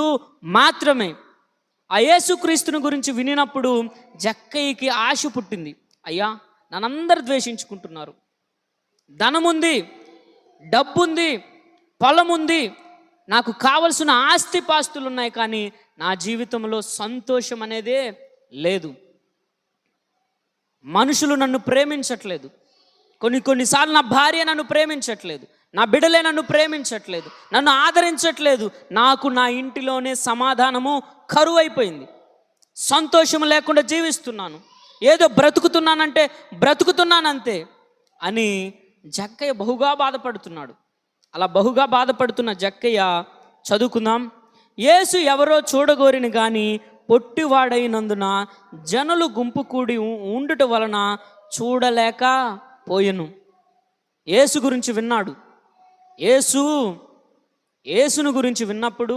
క్రీస్తు మాత్రమే ఆ యేసుక్రీస్తుని గురించి వినినప్పుడు జక్కయ్యకి ఆశ పుట్టింది. అయ్యా నన్నందరు ద్వేషించుకుంటున్నారు. ధనముంది డబ్బుంది పొలం ఉంది నాకు కావలసిన ఆస్తి పాస్తులు ఉన్నాయి కానీ నా జీవితంలో సంతోషం అనేదే లేదు. మనుషులు నన్ను ప్రేమించట్లేదు. కొన్ని కొన్నిసార్లు నా భార్య నన్ను ప్రేమించట్లేదు. నా బిడ్డలే నన్ను ప్రేమించట్లేదు నన్ను ఆదరించట్లేదు నాకు నా ఇంటిలోనే సమాధానము కరువు అయిపోయింది సంతోషం లేకుండా జీవిస్తున్నాను. ఏదో బ్రతుకుతున్నానంటే బ్రతుకుతున్నానంతే అని జక్కయ్య బహుగా బాధపడుతున్నాడు. అలా బహుగా బాధపడుతున్న జక్కయ్య చదువుకుందాం. యేసు ఎవరో చూడగోరిని కానీ పొట్టివాడైనందున జనులు గుంపు కూడి ఉండుట వలన చూడలేక పోయెను. యేసు గురించి విన్నాడు. యేసు యేసును గురించి విన్నప్పుడు